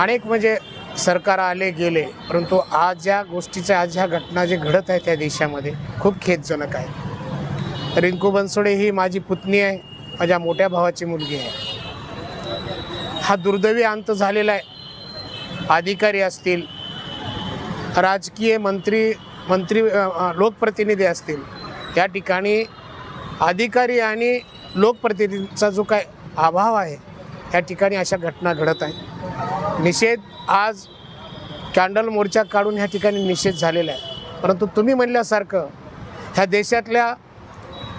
अनेक म्हणजे सरकार आले गेले परंतु आज ज्या गोष्टीच्या आज ह्या घटना जे घडत आहे त्या देशामध्ये खूप खेदजनक आहे. रिंकू बनसोडे ही माझी पुतणी आहे माझ्या मोठ्या भावाची मुलगी आहे. हा दुर्दैवी अंत झालेला आहे. अधिकारी असतील राजकीय मंत्री मंत्री लोकप्रतिनिधी असतील या ठिकाणी अधिकारी आणि लोकप्रतिनिधींचा जो काय अभाव आहे या ठिकाणी अशा घटना घडत आहेत. निषेध आज कॅन्डल मोर्चा काढून ह्या ठिकाणी निषेध झालेला आहे. परंतु तुम्ही म्हणल्यासारखं ह्या देशातल्या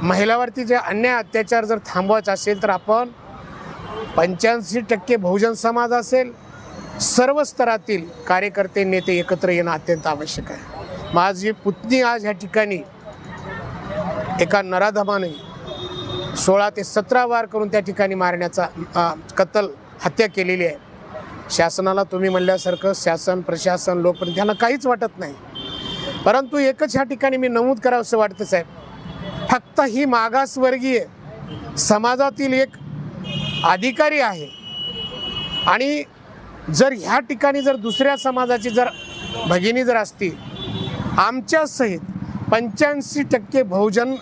महिलावरती जे अन्याय अत्याचार जर थांबवायचा असेल तर आपण पंच्याऐंशी टक्के बहुजन समाज असेल सर्व स्तरातील कार्यकर्ते नेते एकत्र येणं अत्यंत आवश्यक आहे. माझी पुतणी आज ह्या ठिकाणी एका नराधमाने सोळा ते सतरा वार करून त्या ठिकाणी मारण्याचा कत्तल हत्या केलेली आहे. शासनाला तुम्ही म्हणल्यासारखं शासन प्रशासन लोकप्रतिनिधी यांना काहीच वाटत नाही. परंतु एकच ह्या ठिकाणी मी नमूद करावं असं वाटतं साहेब. फक्त ही मागासवर्गीय समाजातील एक अधिकारी आहे. आणि जर ह्या ठिकाणी जर दुसऱ्या समाजाची जर भगिनी जर असती आमच्यासहित पंच्याऐंशी टक्के बहुजन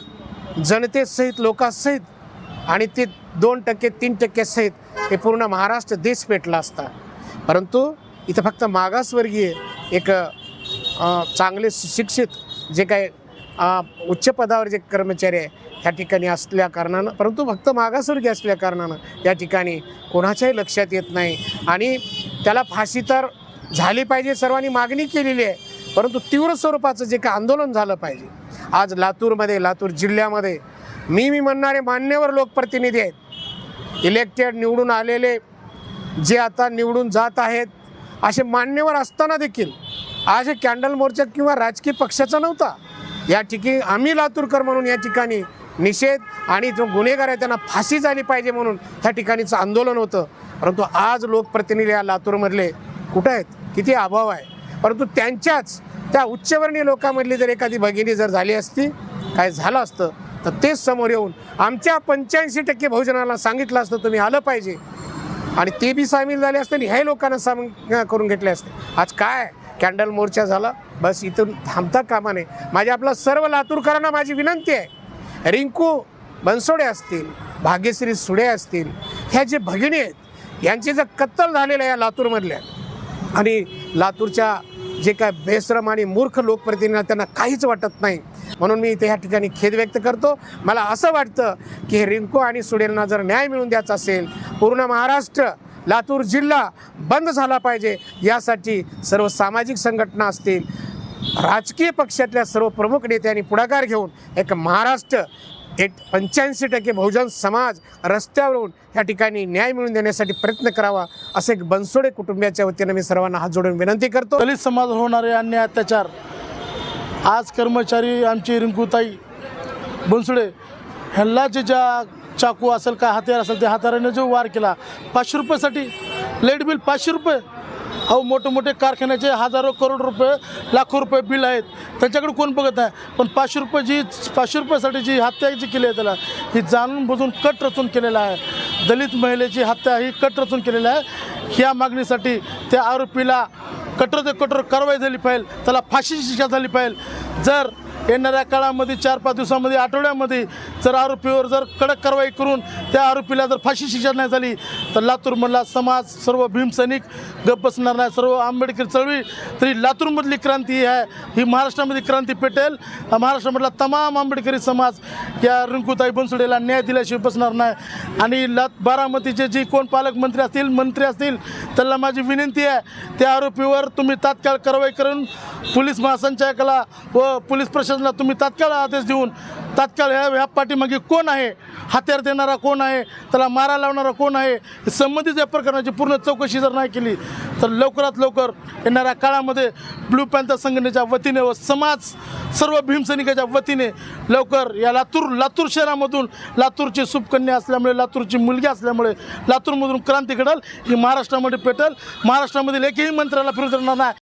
जनतेसहित लोकांसहित आणि ते दोन टक्के तीन टक्क्यासहित हे पूर्ण महाराष्ट्र देश पेटला असता. परंतु इथं फक्त मागासवर्गीय एक चांगले सुशिक्षित जे काय उच्च पदावर जे कर्मचारी आहे ह्या ठिकाणी असल्या कारणानं परंतु फक्त मागासवर्गीय असल्या कारणानं या ठिकाणी कोणाच्याही लक्षात येत नाही. आणि त्याला फाशी तर झाली पाहिजे सर्वांनी मागणी केलेली आहे परंतु तीव्र स्वरूपाचं जे काय आंदोलन झालं पाहिजे. आज लातूरमध्ये लातूर जिल्ह्यामध्ये मी मी म्हणणारे मान्यवर लोकप्रतिनिधी आहेत इलेक्टेड निवडून आलेले जे आता निवडून जात आहेत असे मान्यवर असताना देखील आज हे कॅन्डल मोर्चा किंवा राजकीय पक्षाचा नव्हता. या ठिकाणी आम्ही लातूरकर म्हणून या ठिकाणी निषेध आणि जो गुन्हेगार आहे त्यांना फाशी झाली पाहिजे म्हणून त्या ठिकाणीचं आंदोलन होतं. परंतु आज लोकप्रतिनिधी या लातूरमधले कुठं आहेत? किती अभाव आहे? परंतु त्यांच्याच त्या उच्चवर्णीय लोकांमधली जर एखादी भगिनी जर झाली असती काय झालं असतं? तर तेच समोर येऊन आमच्या पंच्याऐंशी टक्के बहुजनाला सांगितलं असतं तुम्ही आलं पाहिजे. आणि ते बी सामील झाले असते आणि हे लोकांना सामील करून घेतले असते. आज काय? कॅन्डल मोर्चा झाला. बस इथून थांबता कामा नये माझ्या आपल्या सर्व लातूरकरांना माझी विनंती आहे. रिंकू बनसोडे असतील भाग्यश्री सुडे असतील ह्या जे भगिनी आहेत यांचे जर कत्तल झालेलं आहे या लातूरमधल्या आणि लातूरच्या जे काय बेश्रम आणि मूर्ख लोकप्रतिनिधींना त्यांना काहीच वाटत नाही. म्हणून मी इथे ह्या ठिकाणी खेद व्यक्त करतो. मला असं वाटतं की हे रिंकू आणि सुडेलना जर न्याय मिळून द्यायचा असेल पूर्ण महाराष्ट्र लातूर जिल्हा बंद झाला पाहिजे. यासाठी सर्व सामाजिक संघटना असतील राजकीय पक्षातल्या सर्व प्रमुख नेत्यांनी पुढाकार घेऊन एक महाराष्ट्र एक पंच्याऐंशी टक्के बहुजन समाज रस्त्यावरून या ठिकाणी न्याय मिळवून देण्यासाठी प्रयत्न करावा असे एक बनसोडे कुटुंबियाच्या वतीनं मी सर्वांना हात जोडून विनंती करतो. दलित समाज होणारे अन्याय अत्याचार आज कर्मचारी आमची रिंकूताई बनसोडे ह्यांना जे ज्या चाकू असेल काय हत्यार असेल त्या हत्याराने जो वार केला पाचशे रुपयासाठी लाइट बिल पाचशे रुपये. अहो मोठे मोठे कारखान्याचे हजारो करोड रुपये लाखो रुपये बिल आहेत. त्याच्याकडे कोण बघत नाही. पण पाचशे रुपये जी पाचशे रुपयासाठी जी हत्या जी केली आहे त्याला ही जाणून बुजून कट रचून केलेला आहे. दलित महिलेची हत्या ही कट रचून केलेली आहे. या मागणीसाठी त्या आरोपीला कठोर ते कठोर कारवाई झाली पाहिजे. त्याला फाशीची शिक्षा झाली पाहिजे. जर येणाऱ्या काळामध्ये चार पाच दिवसामध्ये आठवड्यामध्ये जर आरोपीवर जर कडक कारवाई करून त्या आरोपीला जर फाशी शिक्षा नाही झाली तर लातूरमधला समाज सर्व भीमसैनिक गप्प बसणार नाही. सर्व आंबेडकर चळवळी तरी लातूरमधली क्रांती ही आहे. ही महाराष्ट्रामध्ये क्रांती पेटेल. महाराष्ट्रामधला तमाम आंबेडकरी समाज या रिंकूताई बनसुडेला न्याय दिल्याशिवाय बसणार नाही. आणि लात बारामतीचे जे कोण पालकमंत्री असतील मंत्री असतील त्यांना माझी विनंती आहे त्या आरोपीवर तुम्ही तात्काळ कारवाई करून पोलीस महासंचालकाला व पोलीस प्रशासन प्रशासनाला तुम्ही तात्काळ आदेश देऊन तात्काळ ह्या ह्या पाठीमागे कोण आहे? हत्यार देणारा कोण आहे? त्याला मारा लावणारा कोण आहे? संबंधित या प्रकरणाची पूर्ण चौकशी जर नाही केली तर लवकरात लवकर येणाऱ्या काळामध्ये ब्लू पॅन्थर संघटनेच्या वतीने व समाज सर्व भीमसैनिकाच्या वतीने लवकर या लातूर लातूर शहरामधून लातूरची सुपकन्या असल्यामुळे लातूरची मुलगी असल्यामुळे लातूरमधून क्रांती घडल. ही महाराष्ट्रामध्ये पेटल. महाराष्ट्रामधील एकही मंत्र्याला फिरू देणार नाही.